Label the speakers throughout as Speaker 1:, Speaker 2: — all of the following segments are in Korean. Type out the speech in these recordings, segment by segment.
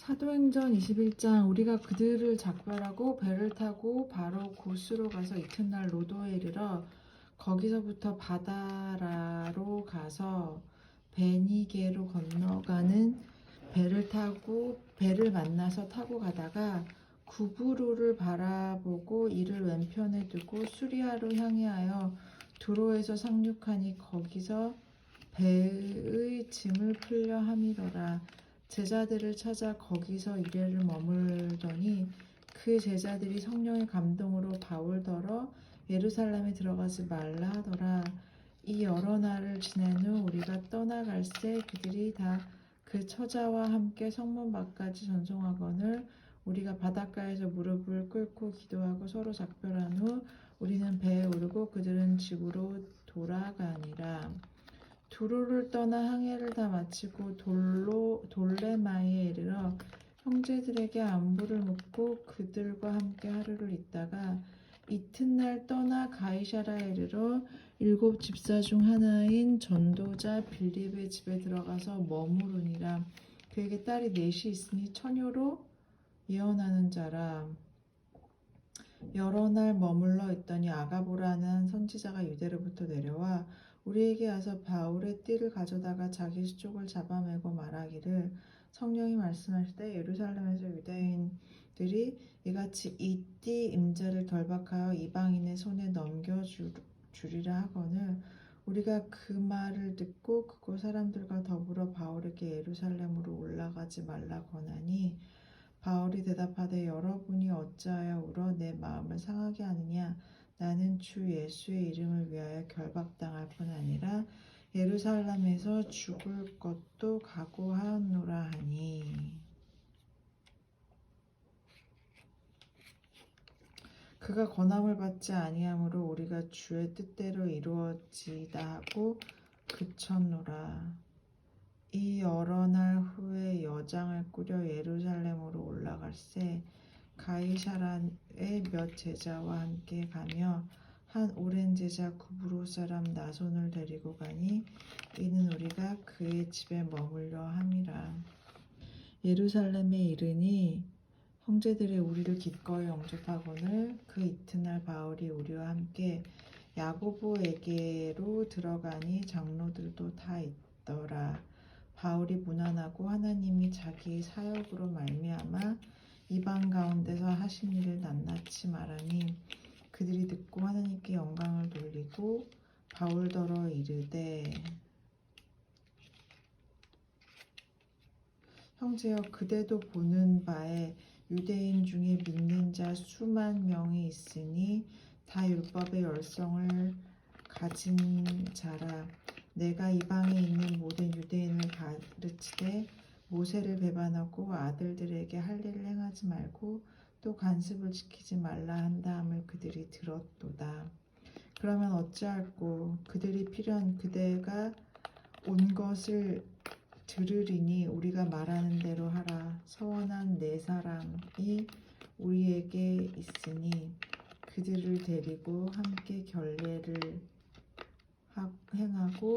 Speaker 1: 사도행전 21장 우리가 그들을 작별하고 배를 타고 바로 고스로 가서 이튿날 로도에 이르러 거기서부터 바다라로 가서 베니게로 건너가는 배를 타고 배를 만나서 타고 가다가 구부로를 바라보고 이를 왼편에 두고 수리아로 향하여 두로에서 상륙하니 거기서 배의 짐을 풀려 함이더라. 제자들을 찾아 거기서 이래를 머물더니 그 제자들이 성령의 감동으로 바울더러 예루살렘에 들어가지 말라 하더라. 이 여러 날을 지낸 후 우리가 떠나갈새 그들이 다 그 처자와 함께 성문 밖까지 전송하거늘 우리가 바닷가에서 무릎을 꿇고 기도하고 서로 작별한 후 우리는 배에 오르고 그들은 집으로 돌아가니라. 두로를 떠나 항해를 다 마치고 돌로 돌레마이에 이르러 형제들에게 안부를 묻고 그들과 함께 하루를 있다가 이튿날 떠나 가이샤라에 이르러 일곱 집사 중 하나인 전도자 빌립의 집에 들어가서 머무르니라. 그에게 딸이 넷이 있으니 처녀로 예언하는 자라. 여러 날 머물러 있더니 아가보라는 선지자가 유대로부터 내려와 우리에게 와서 바울의 띠를 가져다가 자기 수족을 잡아매고 말하기를 성령이 말씀하시되 예루살렘에서 유대인들이 이같이 이 띠 임자를 결박하여 이방인의 손에 넘겨주리라 하거늘 우리가 그 말을 듣고 그곳 사람들과 더불어 바울에게 예루살렘으로 올라가지 말라 권하니 바울이 대답하되 여러분이 어찌하여 울어 내 마음을 상하게 하느냐 나는 주 예수의 이름을 위하여 결박당할 뿐 아니라 예루살렘에서 죽을 것도 각오하노라 하니. 그가 권함을 받지 아니하므로 우리가 주의 뜻대로 이루어지다 하고 그쳤노라. 이 여러 날 후에 여장을 꾸려 예루살렘으로 올라갈새 가이사라의 몇 제자와 함께 가며 한 오랜 제자 구브로 사람 나손을 데리고 가니 이는 우리가 그의 집에 머물려 함이라. 예루살렘에 이르니 형제들이 우리를 기꺼이 영접하거늘 그 이튿날 바울이 우리와 함께 야고보에게로 들어가니 장로들도 다 있더라. 바울이 무난하고 하나님이 자기 사역으로 말미암아 이방 가운데서 하신 일을 낱낱이 말하니 그들이 듣고 하나님께 영광을 돌리고 바울더러 이르되 형제여 그대도 보는 바에 유대인 중에 믿는 자 수만 명이 있으니 다 율법의 열성을 가진 자라. 내가 이방에 있는 모든 유대인을 가르치되 모세를 배반하고 아들들에게 할 일을 행하지 말고 또 간습을 지키지 말라 한다함을 그들이 들었도다. 그러면 어찌할꼬 그들이 필연 그대가 온 것을 들으리니 우리가 말하는 대로 하라. 서원한 네 사람이 우리에게 있으니 그들을 데리고 함께 결례를 하- 행하고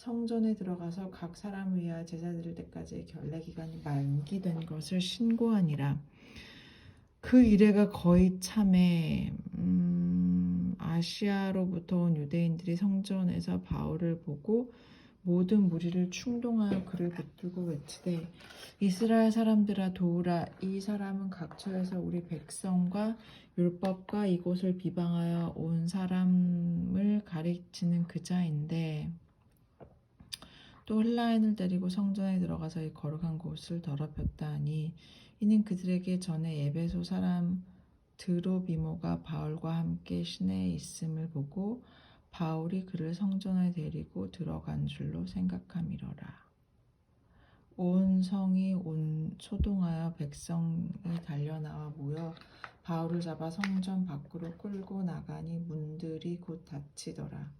Speaker 1: 성전에 들어가서 각 사람을 위하여 제사 드릴 때까지 결례 기간이 만기된 것을 신고하니라. 그 이래가 거의 참에 음, 아시아로부터 온 유대인들이 성전에서 바울을 보고 모든 무리를 충동하여 그를 붙들고 외치되 이스라엘 사람들아 도우라 이 사람은 각처에서 우리 백성과 율법과 이곳을 비방하여 온 사람을 가르치는 그자인데 또 헬라인을 데리고 성전에 들어가서 이 거룩한 곳을 더럽혔다 하니 이는 그들에게 전에 에베소 사람 드로비모가 바울과 함께 시내에 있음을 보고 바울이 그를 성전에 데리고 들어간 줄로 생각함이러라. 온 성이 온 소동하여 백성이 달려나와 모여 바울을 잡아 성전 밖으로 끌고 나가니 문들이 곧 닫히더라.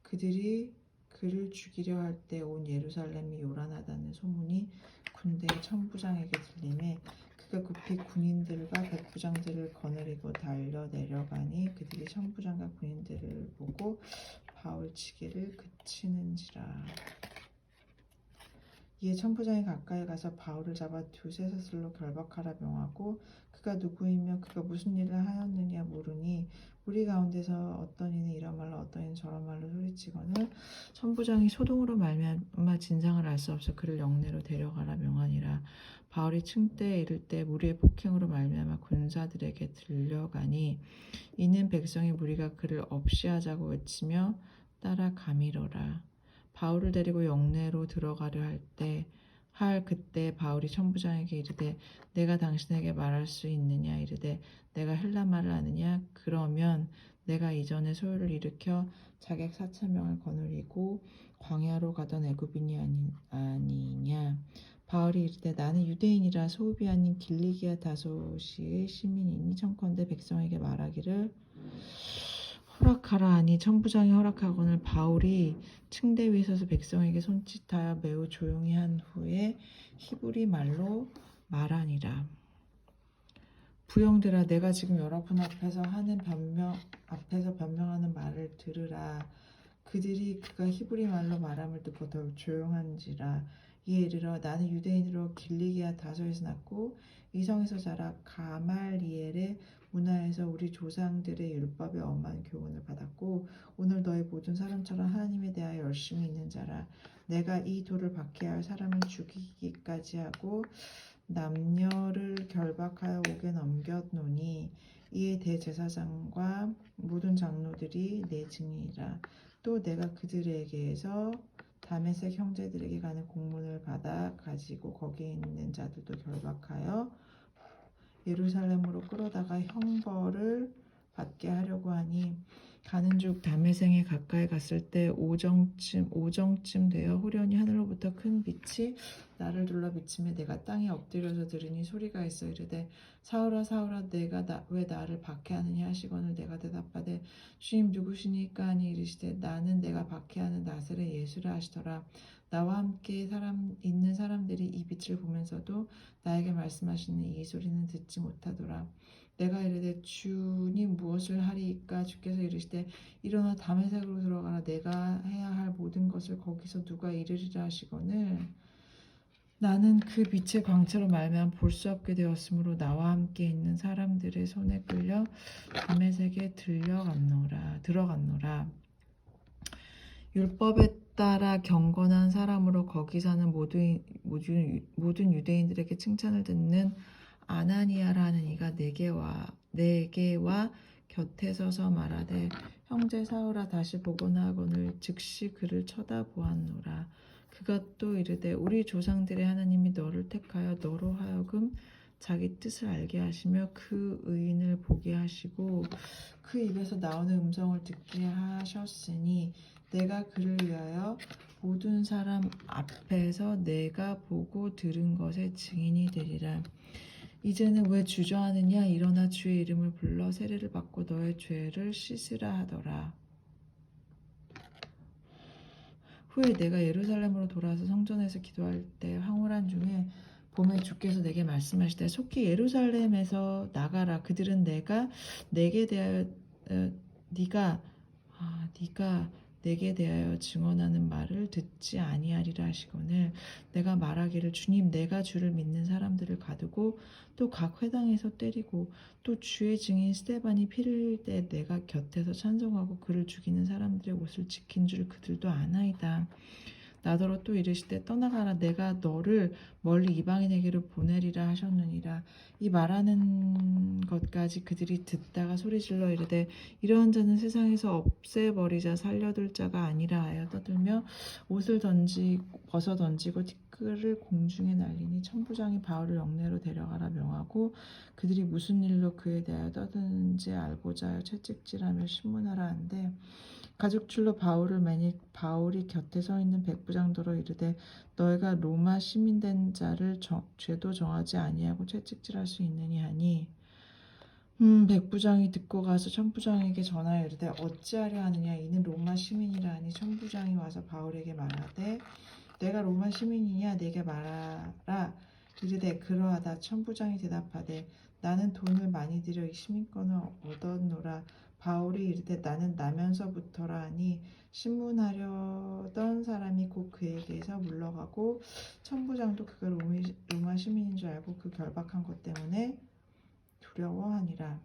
Speaker 1: 그들이 그를 죽이려 할 때 온 예루살렘이 요란하다는 소문이 군대 천부장에게 들림에 그가 급히 군인들과 백부장들을 거느리고 달려 내려가니 그들이 천부장과 군인들을 보고 바울 치기를 그치는지라. 이에 천부장이 가까이 가서 바울을 잡아 두세 사슬로 결박하라 명하고 그가 누구이며 그가 무슨 일을 하였느냐 물으니 우리 가운데서 어떤 이는 이런 말로 어떤 이는 저런 말로 소리치거늘 천부장이 소동으로 말미암아 진상을 알 수 없어 그를 영내로 데려가라 명하니라. 바울이 층대에 이를 때 무리의 폭행으로 말미암아 군사들에게 들려가니 이는 백성의 무리가 그를 없이 하자고 외치며 따라 가미러라. 바울을 데리고 영내로 들어가려 할때 할 그때 바울이 천부장에게 이르되 내가 당신에게 말할 수 있느냐? 이르되 내가 헬라 말을 아느냐? 그러면 내가 이전에 소요를 일으켜 자객 4천 명을 거느리고 광야로 가던 애굽인이 아니, 아니냐? 바울이 이르되 나는 유대인이라 소읍이 아닌 길리기아 다소시의 시민이니 청컨대 백성에게 말하기를 허락하라 하니 천부장이 허락하거늘 바울이 층대 위에 서서 백성에게 손짓하여 매우 조용히 한 후에 히브리 말로 말하니라. 부영들아 내가 지금 여러분 앞에서 하는 변명 앞에서 변명하는 말을 들으라. 그들이 그가 히브리 말로 말함을 듣고 더욱 조용한지라. 이에 이르러 나는 유대인으로 길리기아 다소에서 났고 이성에서 자라 가말리엘의 문화에서 우리 조상들의 율법에 엄한 교훈을 받았고 오늘 너희 모든 사람처럼 하나님에 대하여 열심히 있는 자라. 내가 이 돌을 박해할 사람을 죽이기까지 하고 남녀를 결박하여 옥에 넘겼노니 이에 대제사장과 모든 장로들이 내 증인이라. 또 내가 그들에게서 다메섹 형제들에게 가는 공문을 받아 가지고 거기에 있는 자들도 결박하여 예루살렘으로 끌어다가 형벌을 받게 하려고 하니 가는 중 다메섹에 가까이 갔을 때 오정쯤 오정쯤 되어 호련히 하늘로부터 큰 빛이 나를 둘러 비치며 내가 땅에 엎드려서 들으니 소리가 있어 이르되 사울아 사울아 내가 나, 왜 나를 박해하느냐? 하시거늘 내가 대답하되 주님 누구시니까? 하니 이르시되 나는 내가 박해하는 나사렛 예수라 하시더라 나와 함께 사람 있는 사람들이 이 빛을 보면서도 나에게 말씀하시는 이 소리는 듣지 못하더라. 내가 이르되 주님 무엇을 하리이까? 주께서 이르시되 일어나 담에색으로 들어가라. 내가 해야 할 모든 것을 거기서 누가 이르리라 하시거늘. 나는 그 빛의 광채로 말미암아 볼 수 없게 되었으므로 나와 함께 있는 사람들의 손에 끌려 담에색에 들려갔노라 들어갔노라. 율법에 따라 경건한 사람으로 거기 사는 모든 모든 모든 유대인들에게 칭찬을 듣는 아나니아라는 이가 내게와 내게와 곁에 서서 말하되 형제 사울아 다시 보거나 하거늘 즉시 그를 쳐다보았노라. 또 이르되 우리 조상들의 하나님이 너를 택하여 너로 하여금 자기 뜻을 알게 하시며 그 의인을 보게 하시고 그 입에서 나오는 음성을 듣게 하셨으니 내가 그를 위하여 모든 사람 앞에서 내가 보고 들은 것의 증인이 되리라. 이제는 왜 주저하느냐 일어나 주의 이름을 불러 세례를 받고 너의 죄를 씻으라 하더라. 후에 내가 예루살렘으로 돌아와서 성전에서 기도할 때 황홀한 중에 보면 주께서 내게 말씀하시되 속히 예루살렘에서 나가라 그들은 내가 내게 대하여 어, 네가 아 네가 내게 대하여 증언하는 말을 듣지 아니하리라 하시거늘 내가 말하기를 주님 내가 주를 믿는 사람들을 가두고 또 각 회당에서 때리고 또 주의 증인 스테반이 피를 흘릴 때 내가 곁에서 찬송하고 그를 죽이는 사람들의 옷을 지킨 줄 그들도 아나이다 나더러 또 이르시되 떠나가라. 내가 너를 멀리 이방인에게로 보내리라 하셨느니라. 이 말하는 것까지 그들이 듣다가 소리질러 이르되 이러한 자는 세상에서 없애버리자 살려둘 자가 아니라 하여 떠들며 옷을 던지 벗어 던지고 티끌을 공중에 날리니 천부장이 바울을 영내로 데려가라 명하고 그들이 무슨 일로 그에 대하여 떠드는지 알고자 채찍질하며 신문하라 한데 가죽줄로 바울을 매니 바울이 곁에 서 있는 백부장도로 이르되 너희가 로마 시민된 자를 정- 죄도 정하지 아니하고 채찍질할 수 있느니 하니? 음 백부장이 듣고 가서 천부장에게 전하여 이르되 어찌하려 하느냐? 이는 로마 시민이라 하니 천부장이 와서 바울에게 말하되 내가 로마 시민이냐? 내게 말하라. 이르되 그러하다. 천부장이 대답하되 나는 돈을 많이 들여 이 시민권을 얻었노라. 바울이 이르되 나는 나면서부터라 하니 신문하려던 사람이 곧 그에게서 물러가고 천부장도 그가 로마 시민인 줄 알고 그 결박한 것 때문에 두려워하니라.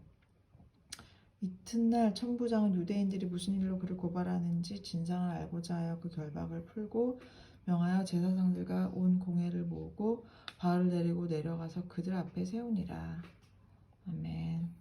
Speaker 1: 이튿날 천부장은 유대인들이 무슨 일로 그를 고발하는지 진상을 알고자 하여 그 결박을 풀고 명하여 제사장들과 온 공회를 모으고 바울을 데리고 내려가서 그들 앞에 세우니라. 아멘